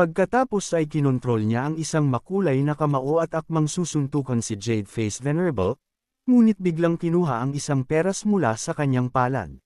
Pagkatapos ay kinontrol niya ang isang makulay na kamao at akmang susuntukan si Jade Face Venerable, ngunit biglang kinuha ang isang peras mula sa kanyang palad.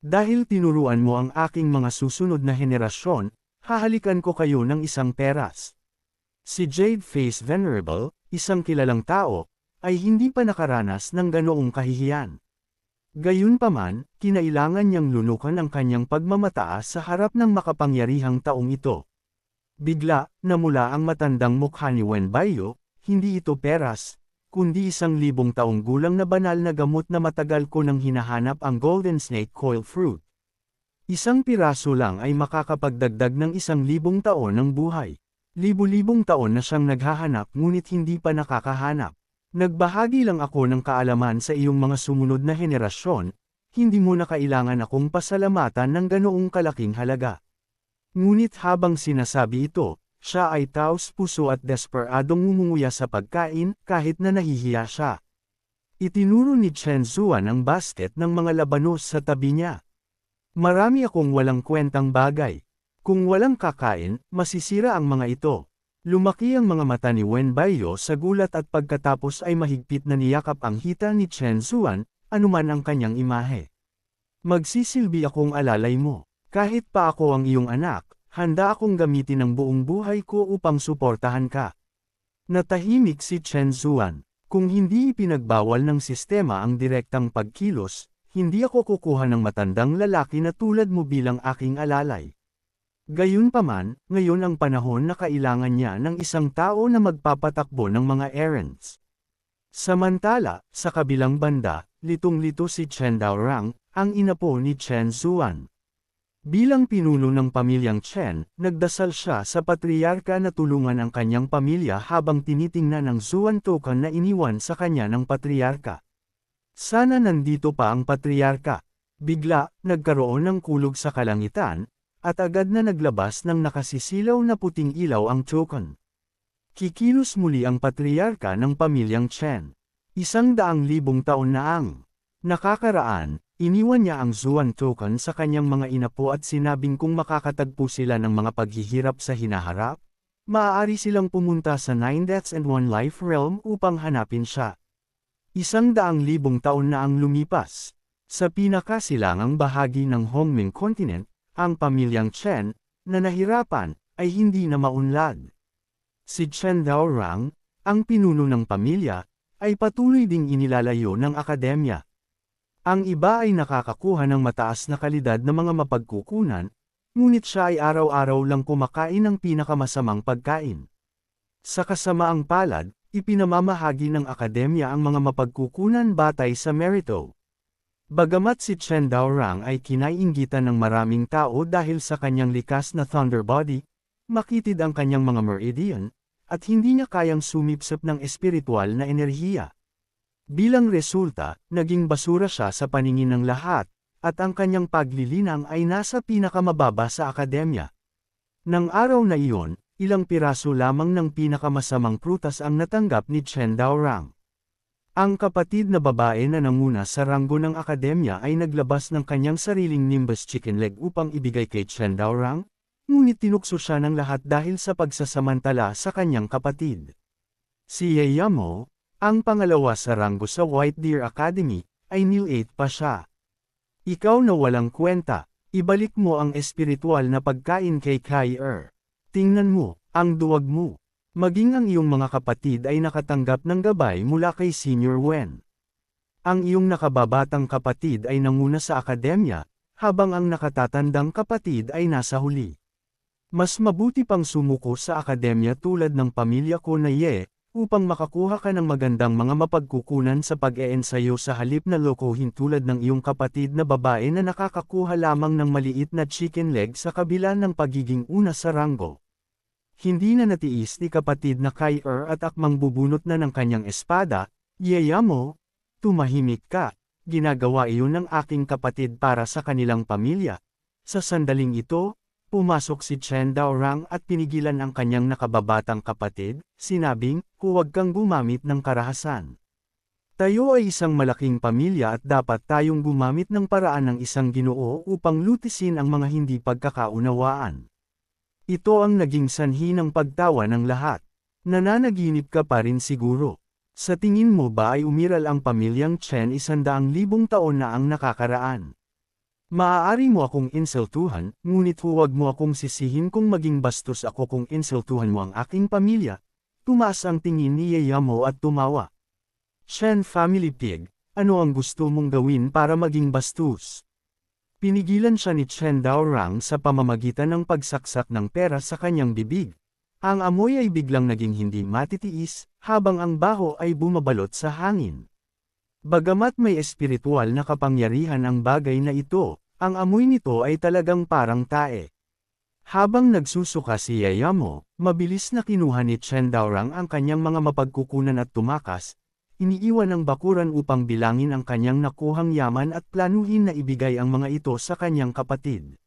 Dahil tinuruan mo ang aking mga susunod na henerasyon, hahalikan ko kayo ng isang peras. Si Jade Face Venerable, isang kilalang tao, ay hindi pa nakaranas ng ganoong kahihiyan. Gayunpaman, kinailangan niyang lunukan ang kanyang pagmamataas sa harap ng makapangyarihang taong ito. Bigla, namula ang matandang mukha ni Wen Bayo, hindi ito peras, kundi isang libong taong gulang na banal na gamot na matagal ko nang hinahanap ang Golden Snake Coil Fruit. Isang piraso lang ay makakapagdagdag ng isang libong taon ng buhay. Libo-libong taon na siyang naghahanap ngunit hindi pa nakakahanap. Nagbahagi lang ako ng kaalaman sa iyong mga sumunod na henerasyon, hindi mo na kailangan akong pasalamatan ng ganoong kalaking halaga. Ngunit habang sinasabi ito, siya ay taos puso at desperadong ngumunguya sa pagkain kahit na nahihiya siya. Itinuro ni Chen Zuan ang basket ng mga labanos sa tabi niya. Marami akong walang kwentang bagay. Kung walang kakain, masisira ang mga ito. Lumaki ang mga mata ni Wen Baiyo sa gulat at pagkatapos ay mahigpit na niyakap ang hita ni Chen Zuan, anuman ang kanyang imahe. Magsisilbi akong alalay mo. Kahit pa ako ang iyong anak, handa akong gamitin ang buong buhay ko upang suportahan ka. Natahimik si Chen Zuan. Kung hindi ipinagbawal ng sistema ang direktang pagkilos, hindi ako kukuha ng matandang lalaki na tulad mo bilang aking alalay. Gayunpaman, ngayon ang panahon na kailangan niya ng isang tao na magpapatakbo ng mga errands. Samantala, sa kabilang banda, litong-lito si Chen Daorang, ang inapo ni Chen Zuan. Bilang pinuno ng pamilyang Chen, nagdasal siya sa patriarka na tulungan ang kanyang pamilya habang tinitingnan ang Zuan token na iniwan sa kanya ng patriarka. Sana nandito pa ang patriarka. Bigla, nagkaroon ng kulog sa kalangitan, at agad na naglabas ng nakasisilaw na puting ilaw ang token. Kikilos muli ang patriarka ng pamilyang Chen. Isang daang libong taon na ang nakakaraan, Iniwan niya ang Zuan token sa kanyang mga inapo at sinabing kung makakatagpo sila ng mga paghihirap sa hinaharap, maaari silang pumunta sa Nine Deaths and One Life realm upang hanapin siya. Isang daang libong taon na ang lumipas. Sa pinakasilangang bahagi ng Hongming Continent, ang pamilyang Chen, na nahirapan, ay hindi na maunlad. Si Chen Daorang, ang pinuno ng pamilya, ay patuloy ding inilalayo ng akademya. Ang iba ay nakakakuha ng mataas na kalidad na mga mapagkukunan, ngunit siya ay araw-araw lang kumakain ng pinakamasamang pagkain. Sa kasamaang palad, ipinamamahagi ng akademya ang mga mapagkukunan batay sa merito. Bagamat si Chen Daorang ay kinaiinggitan ng maraming tao dahil sa kanyang likas na thunder body, makitid ang kanyang mga meridian, at hindi niya kayang sumipsip ng espiritual na enerhiya. Bilang resulta, naging basura siya sa paningin ng lahat, at ang kanyang paglilinang ay nasa pinakamababa sa akademya. Nang araw na iyon, ilang piraso lamang ng pinakamasamang prutas ang natanggap ni Chen Daorang. Ang kapatid na babae na nanguna sa ranggo ng akademya ay naglabas ng kanyang sariling Nimbus chicken leg upang ibigay kay Chen Daorang, ngunit tinukso siya ng lahat dahil sa pagsasamantala sa kanyang kapatid. Si Yeyamo, ang pangalawa sa ranggo sa White Deer Academy, ay New 8 pa siya. Ikaw na walang kwenta, ibalik mo ang espiritual na pagkain kay Kai Er. Tingnan mo, ang duwag mo. Maging ang iyong mga kapatid ay nakatanggap ng gabay mula kay Senior Wen. Ang iyong nakababatang kapatid ay nanguna sa akademya, habang ang nakatatandang kapatid ay nasa huli. Mas mabuti pang sumuko sa akademya tulad ng pamilya ko na Ye, upang makakuha ka ng magandang mga mapagkukunan sa pag-eensayo sa halip na lokohin tulad ng iyong kapatid na babae na nakakakuha lamang ng maliit na chicken leg sa kabila ng pagiging una sa ranggo. Hindi na natiis ni kapatid na Kai Er at akmang bubunot na ng kanyang espada, Yeya mo, tumahimik ka, ginagawa iyon ng aking kapatid para sa kanilang pamilya. Sa sandaling ito, Pumasok si Chen Daorang at pinigilan ang kanyang nakababatang kapatid, sinabing, huwag kang gumamit ng karahasan. Tayo ay isang malaking pamilya at dapat tayong gumamit ng paraan ng isang ginoo upang lutisin ang mga hindi pagkakaunawaan. Ito ang naging sanhi ng pagtawa ng lahat. Nananaginip ka pa rin siguro. Sa tingin mo ba ay umiral ang pamilyang Chen isandaang libong taon na ang nakakaraan? Maaari mo akong insultuhan, ngunit huwag mo akong sisihin kung maging bastos ako kung insultuhan mo ang aking pamilya. Tumaas ang tingin ni Yayamo at tumawa. Shen Family Pig, ano ang gusto mong gawin para maging bastos? Pinigilan siya ni Chen Daorang sa pamamagitan ng pagsaksak ng pera sa kanyang bibig. Ang amoy ay biglang naging hindi matitiis, habang ang baho ay bumabalot sa hangin. Bagamat may espiritual na kapangyarihan ang bagay na ito, ang amoy nito ay talagang parang tae. Habang nagsusuka si Yayamo, mabilis na kinuha ni Chen Daorang ang kanyang mga mapagkukunan at tumakas, iniiwan ang bakuran upang bilangin ang kanyang nakuhang yaman at planuhin na ibigay ang mga ito sa kanyang kapatid.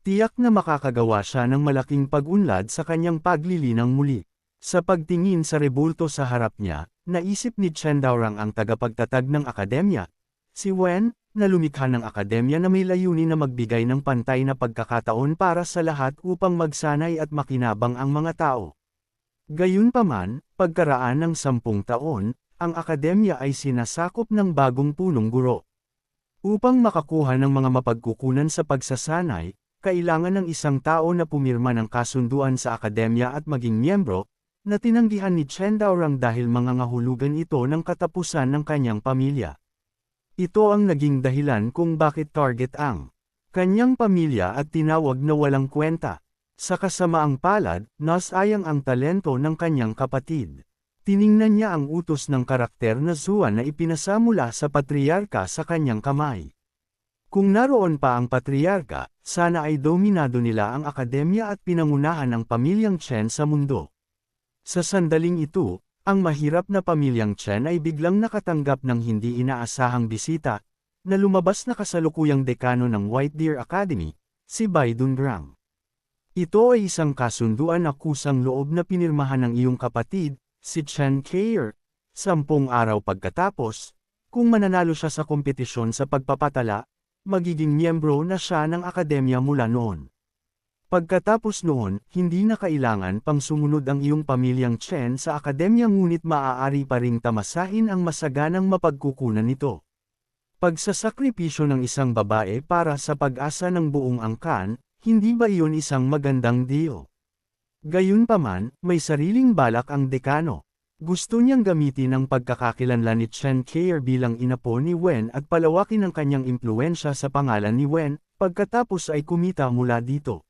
Tiyak na makakagawa siya ng malaking pag-unlad sa kanyang paglilinang muli. Sa pagtingin sa rebulto sa harap niya, naisip ni Chen Daorang ang tagapagtatag ng akademya, si Wen, na lumikha ng akademya na may layunin na magbigay ng pantay na pagkakataon para sa lahat upang magsanay at makinabang ang mga tao. Gayunpaman, pagkaraan ng sampung taon, ang akademya ay sinasakop ng bagong punong guro. Upang makakuha ng mga mapagkukunan sa pagsasanay, kailangan ng isang tao na pumirma ng kasunduan sa akademya at maging miyembro, na tinanggihan ni Chen Daorang dahil mangangahulugan ito ng katapusan ng kanyang pamilya. Ito ang naging dahilan kung bakit target ang kanyang pamilya at tinawag na walang kwenta. Sa kasamaang palad, nasayang ang talento ng kanyang kapatid. Tiningnan niya ang utos ng karakter na Zuan na ipinasa mula sa patriarka sa kanyang kamay. Kung naroon pa ang patriarka, sana ay dominado nila ang akademya at pinangunahan ang pamilyang Chen sa mundo. Sa sandaling ito, ang mahirap na pamilyang Chen ay biglang nakatanggap ng hindi inaasahang bisita, na lumabas na kasalukuyang dekano ng White Deer Academy, si Bai Dungrang. Ito ay isang kasunduan na kusang loob na pinirmahan ng iyong kapatid, si Chen Kair, sampung araw pagkatapos, kung mananalo siya sa kompetisyon sa pagpapatala, magiging miyembro na siya ng akademya mula noon. Pagkatapos noon, hindi na kailangan pang sumunod ang iyong pamilyang Chen sa akademya ngunit maaari pa ring tamasahin ang masaganang mapagkukunan nito. Pagsasakripisyo ng isang babae para sa pag-asa ng buong angkan, hindi ba iyon isang magandang deal? Gayunpaman, may sariling balak ang dekano. Gusto niyang gamitin ang pagkakakilanlan ni Chen Kair bilang inapo ni Wen at palawakin ang kanyang impluensya sa pangalan ni Wen, pagkatapos ay kumita mula dito.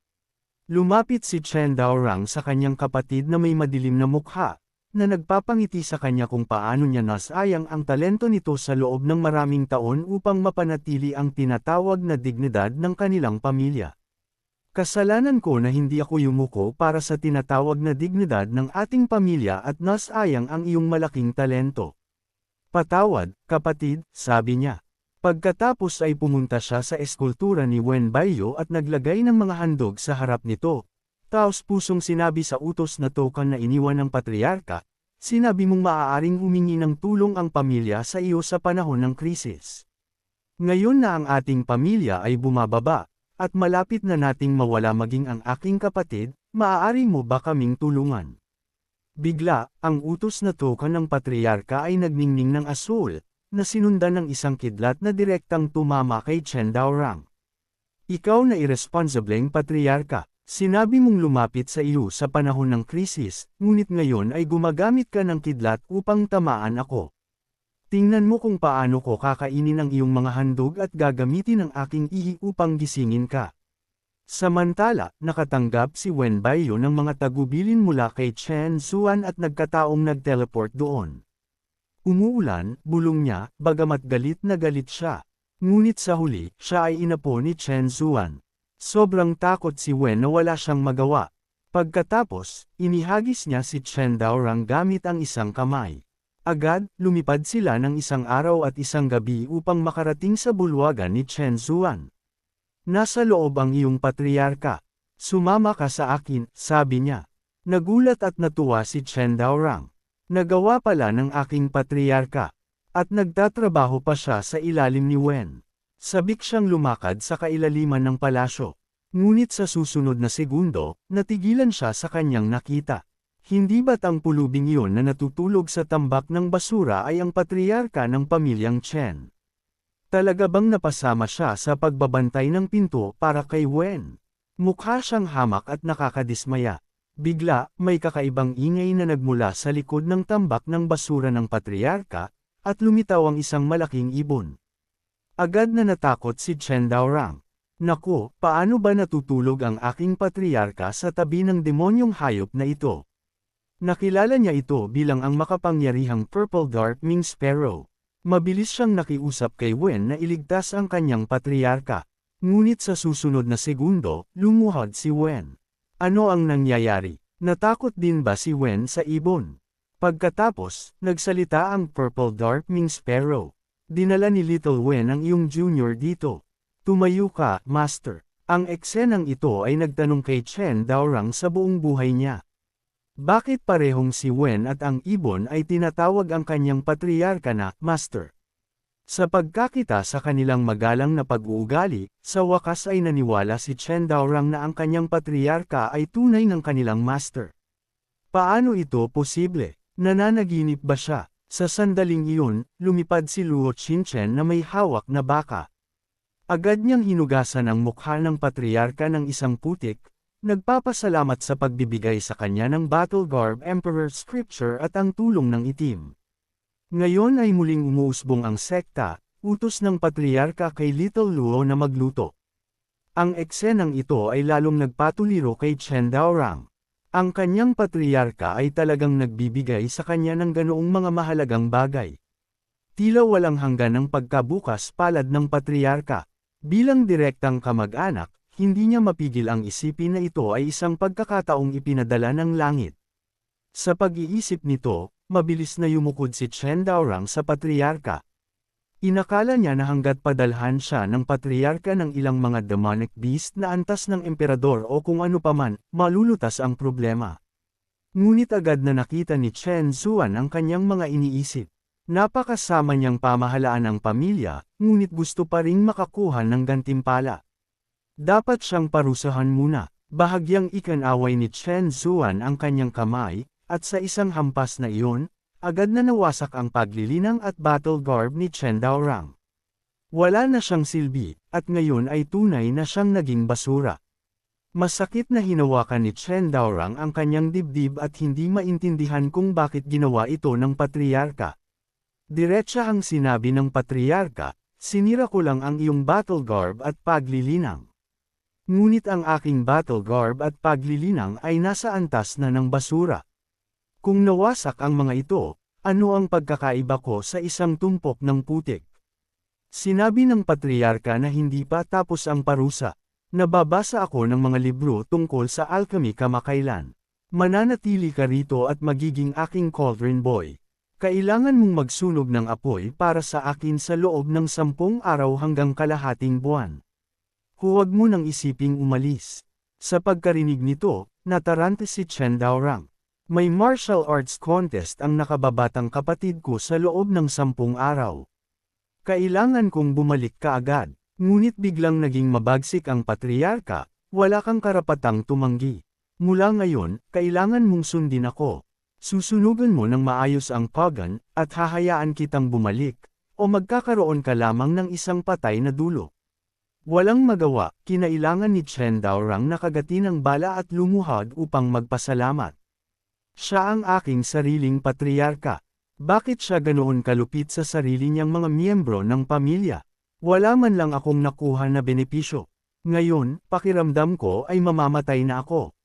Lumapit si Chen Daorang sa kanyang kapatid na may madilim na mukha, na nagpapangiti sa kanya kung paano niya nasayang ang talento nito sa loob ng maraming taon upang mapanatili ang tinatawag na dignidad ng kanilang pamilya. Kasalanan ko na hindi ako yumuko para sa tinatawag na dignidad ng ating pamilya at nasayang ang iyong malaking talento. Patawad, kapatid, sabi niya. Pagkatapos ay pumunta siya sa eskultura ni Wen Baiyo at naglagay ng mga handog sa harap nito. Taos pusong sinabi sa utos na token na iniwan ng patriarka, sinabi mong maaaring humingi ng tulong ang pamilya sa iyo sa panahon ng krisis. Ngayon na ang ating pamilya ay bumababa, at malapit na nating mawala maging ang aking kapatid, maaari mo ba kaming tulungan? Bigla, ang utos na token ng patriarka ay nagningning ng asul, na sinundan ng isang kidlat na direktang tumama kay Chen Daorang. Ikaw na irresponsibleng patriarka, sinabi mong lumapit sa iyo sa panahon ng krisis, ngunit ngayon ay gumagamit ka ng kidlat upang tamaan ako. Tingnan mo kung paano ko kakainin ang iyong mga handog at gagamitin ang aking ihi upang gisingin ka. Samantala, nakatanggap si Wen Baiyo ng mga tagubilin mula kay Chen Zuan at nagkataong nag-teleport doon. Umuulan, bulong niya, bagamat galit na galit siya. Ngunit sa huli, siya ay inapo ni Chen Zuan. Sobrang takot si Wen na wala siyang magawa. Pagkatapos, inihagis niya si Chen Daorang gamit ang isang kamay. Agad, lumipad sila ng isang araw at isang gabi upang makarating sa bulwagan ni Chen Zuan. Nasa loob ang iyong patriarka. Sumama ka sa akin, sabi niya. Nagulat at natuwa si Chen Daorang. Nagawa pala ng aking patriarka. At nagtatrabaho pa siya sa ilalim ni Wen. Sabik siyang lumakad sa kailaliman ng palasyo. Ngunit sa susunod na segundo, natigilan siya sa kanyang nakita. Hindi ba't ang pulubing iyon na natutulog sa tambak ng basura ay ang patriarka ng pamilyang Chen? Talaga bang napasama siya sa pagbabantay ng pinto para kay Wen? Mukha siyang hamak at nakakadismaya. Bigla, may kakaibang ingay na nagmula sa likod ng tambak ng basura ng patriarka, at lumitaw ang isang malaking ibon. Agad na natakot si Chen Daorang. Naku, paano ba natutulog ang aking patriarka sa tabi ng demonyong hayop na ito? Nakilala niya ito bilang ang makapangyarihang Purple Darkwing Sparrow. Mabilis siyang nakiusap kay Wen na iligtas ang kanyang patriarka. Ngunit sa susunod na segundo, lumuhod si Wen. Ano ang nangyayari? Natakot din ba si Wen sa ibon? Pagkatapos, nagsalita ang Purple Darkwing Sparrow. Dinala ni Little Wen ang iyong junior dito. Tumayo ka, Master. Ang eksenang ito ay nagtanong kay Chen Daorang sa buong buhay niya. Bakit parehong si Wen at ang ibon ay tinatawag ang kanyang patriarka na Master? Sa pagkakita sa kanilang magalang na pag-uugali, sa wakas ay naniwala si Chen Daorang na ang kanyang patriarka ay tunay ng kanilang master. Paano ito posible? Nananaginip ba siya? Sa sandaling iyon, lumipad si Luo Chinchen na may hawak na baka. Agad niyang hinugasan ang mukha ng patriarka ng isang putik, Nagpapasalamat sa pagbibigay sa kanya ng Battle Garb Emperor Scripture at ang tulong ng itim. Ngayon ay muling umuusbong ang sekta, utos ng patriarka kay Little Luo na magluto. Ang eksenang ito ay lalong nagpatuliro kay Chen Daorang. Ang kanyang patriarka ay talagang nagbibigay sa kanya ng ganoong mga mahalagang bagay. Tila walang hanggan ng pagkabukas palad ng patriarka. Bilang direktang kamag-anak, hindi niya mapigil ang isipin na ito ay isang pagkakataong ipinadala ng langit. Sa pag-iisip nito, mabilis na yumukod si Chen Daorang sa patriarka. Inakala niya na hanggat padalhan siya ng patriarka ng ilang mga demonic beast na antas ng emperador o kung ano paman, malulutas ang problema. Ngunit agad na nakita ni Chen Zuan ang kanyang mga iniisip. Napakasama niyang pamahalaan ang pamilya, ngunit gusto pa ring makakuha ng gantimpala. Dapat siyang parusahan muna. Bahagyang ikanaway ni Chen Zuan ang kanyang kamay, at sa isang hampas na iyon, agad na nawasak ang paglilinang at battle garb ni Chen Daorang. Wala na siyang silbi, at ngayon ay tunay na siyang naging basura. Masakit na hinawakan ni Chen Daorang ang kanyang dibdib at hindi maintindihan kung bakit ginawa ito ng patriarka. Diretsa ang sinabi ng patriarka, sinira ko lang ang iyong battle garb at paglilinang. Ngunit ang aking battle garb at paglilinang ay nasa antas na ng basura. Kung nawasak ang mga ito, ano ang pagkakaiba ko sa isang tumpok ng putik? Sinabi ng patriarka na hindi pa tapos ang parusa. Nababasa ako ng mga libro tungkol sa alchemy kamakailan. Mananatili ka rito at magiging aking cauldron boy. Kailangan mong magsunog ng apoy para sa akin sa loob ng sampung araw hanggang kalahating buwan. Huwag mo nang isiping umalis. Sa pagkarinig nito, natarante si Chen Daorang. May martial arts contest ang nakababatang kapatid ko sa loob ng sampung araw. Kailangan kong bumalik ka agad, ngunit biglang naging mabagsik ang patriarka, wala kang karapatang tumanggi. Mula ngayon, kailangan mong sundin ako. Susunugan mo ng maayos ang pagan, at hahayaan kitang bumalik, o magkakaroon ka lamang ng isang patay na dulo. Walang magawa, kinailangan ni Chen Daorang na kagatin ang bala at lumuhod upang magpasalamat. Siya ang aking sariling patriarka. Bakit siya ganoon kalupit sa sarili niyang mga miyembro ng pamilya? Wala man lang akong nakuha na benepisyo. Ngayon, pakiramdam ko ay mamamatay na ako.